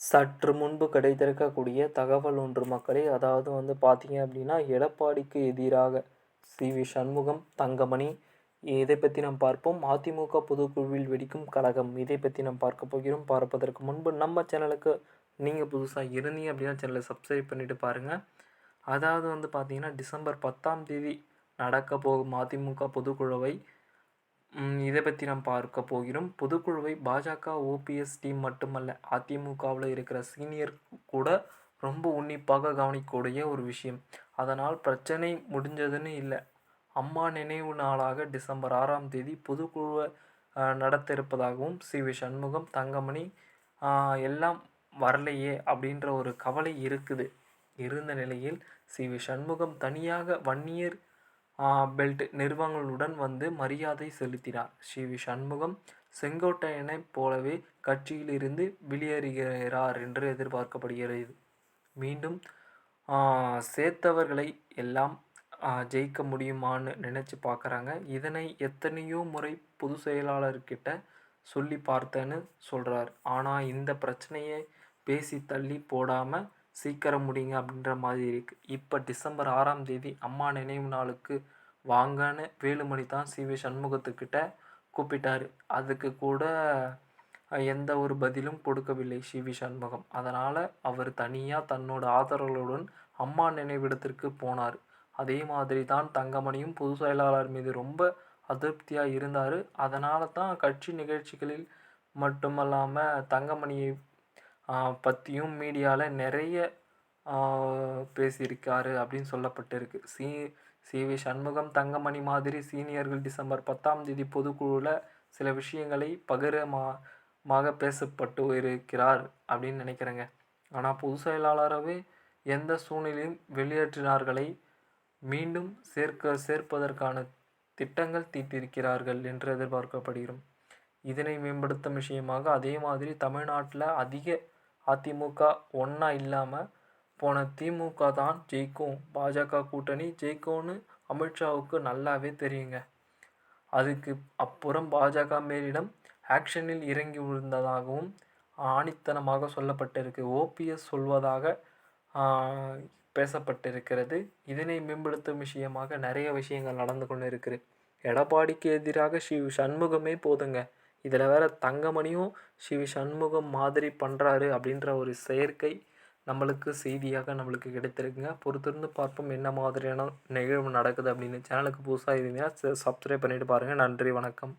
சற்று முன்பு கிடைத்திருக்கக்கூடிய தகவல் ஒன்று மக்களே. அதாவது வந்து பார்த்தீங்க அப்படின்னா எடப்பாடிக்கு எதிராக சி. வி. சண்முகம் தங்கமணி இதை பற்றி நாம் பார்ப்போம். அதிமுக பொதுக்குழுவில் வெடிக்கும் கழகம் இதை பற்றி நாம் பார்க்க போகிறோம். பார்ப்பதற்கு முன்பு நம்ம சேனலுக்கு நீங்கள் புதுசாக இருந்தீங்க அப்படின்னா சேனலை சப்ஸ்கிரைப் பண்ணிவிட்டு பாருங்கள் அதாவது வந்து பார்த்தீங்கன்னா டிசம்பர் பத்தாம் தேதி நடக்க போகும் அதிமுக பொதுக்குழுவை இதை பற்றி நாம் பார்க்க போகிறோம். பொதுக்குழுவை பாஜக ஓபிஎஸ் டீம் மட்டுமல்ல அதிமுகவில் இருக்கிற சீனியர் கூட ரொம்ப உன்னிப்பாக கவனிக்கக்கூடிய ஒரு விஷயம். அதனால் பிரச்சனை முடிஞ்சதுன்னு இல்லை. அம்மா நினைவு நாளாக டிசம்பர் ஆறாம் தேதி பொதுக்குழுவை நடத்த இருப்பதாகவும் சி. வி. சண்முகம் தங்கமணி எல்லாம் வரலையே அப்படின்ற ஒரு கவலை இருக்குது. இருந்த நிலையில் சி. வி. சண்முகம் தனியாக வன்னியர் பெல்ட் நிறுவனங்களுடன் வந்து மரியாதை செலுத்தினார். ஸ்ரீ வி சண்முகம் செங்கோட்டையனைப் போலவே கட்சியிலிருந்து வெளியேறுகிறார் என்று எதிர்பார்க்கப்படுகிறது. மீண்டும் சேர்த்தவர்களை எல்லாம் ஜெயிக்க முடியுமான்னு நினச்சி பார்க்குறாங்க இதனை எத்தனையோ முறை பொது செயலாளர்கிட்ட சொல்லி பார்த்தேன்னு சொல்கிறார் ஆனால் இந்த பிரச்சனையை பேசி தள்ளி போடாமல் சீக்கிரம் முடிங்க அப்படின்ற மாதிரி இருக்குது இப்போ டிசம்பர் ஆறாம் தேதி அம்மா நினைவு நாளுக்கு வாங்கன்னு வேலுமணி தான் சி. வி. சண்முகத்துக்கிட்ட கூப்பிட்டார். அதுக்கு கூட எந்த ஒரு பதிலும் கொடுக்கவில்லை சி. வி. சண்முகம். அதனால் அவர் தனியாக தன்னோட ஆதரவுகளுடன் அம்மா நினைவிடத்திற்கு போனார். அதே மாதிரி தான் தங்கமணியும் பொதுச் செயலாளர் மீது ரொம்ப அதிருப்தியாக இருந்தார். அதனால தான் கட்சி நிகழ்ச்சிகளில் மட்டுமல்லாமல் தங்கமணியை பற்றியும் மீடியாவில் நிறைய பேசியிருக்காரு அப்படின்னு சொல்லப்பட்டிருக்கு. C C V Shanmugam Thangamani மாதிரி சீனியர்கள் டிசம்பர் பத்தாம் தேதி பொதுக்குழுவில் சில விஷயங்களை பகிரமாக பேசப்பட்டு இருக்கிறார் அப்படின்னு நினைக்கிறேங்க. ஆனால் பொது செயலாளராகவே எந்த சூழ்நிலையும் வெளியேற்றினார்களை மீண்டும் சேர்க்க சேர்ப்பதற்கான திட்டங்கள் தீட்டிருக்கிறார்கள் என்று எதிர்பார்க்கப்படுகிறோம். இதனை மேம்படுத்தும் விஷயமாக அதே மாதிரி தமிழ்நாட்டில் அதிக அதிமுக ஒன்றா இல்லாமல் போன திமுக தான் ஜெயிக்கும். பாஜக கூட்டணி ஜெயிக்கும்னு அமித்ஷாவுக்கு நல்லாவே தெரியுங்க. அதுக்கு அப்புறம் பாஜக மேலிடம் ஆக்ஷனில் இறங்கி விழுந்ததாகவும் ஆணித்தனமாக சொல்லப்பட்டிருக்கு. ஓபிஎஸ் சொல்வதாக பேசப்பட்டிருக்கிறது. இதனை மேம்படுத்தும் விஷயமாக நிறைய விஷயங்கள் நடந்து கொண்டு இருக்குது எடப்பாடிக்கு எதிராக ஸ்ரீ சண்முகமே போதுங்க. இதில் வேறு தங்கமணியும் ஸ்ரீ சண்முகம் மாதிரி பண்ணுறாரு அப்படின்ற ஒரு செயற்கை நம்மளுக்கு செய்தியாக நம்மளுக்கு கிடைத்திருக்குங்க. பொறுத்திருந்து பார்ப்போம் என்ன மாதிரியான நிகழ்வு நடக்குது அப்படின்னு. சேனலுக்கு புதுசாக இருந்தீங்கன்னா சப்ஸ்கிரைப் பண்ணிவிட்டு பாருங்கள் நன்றி வணக்கம்.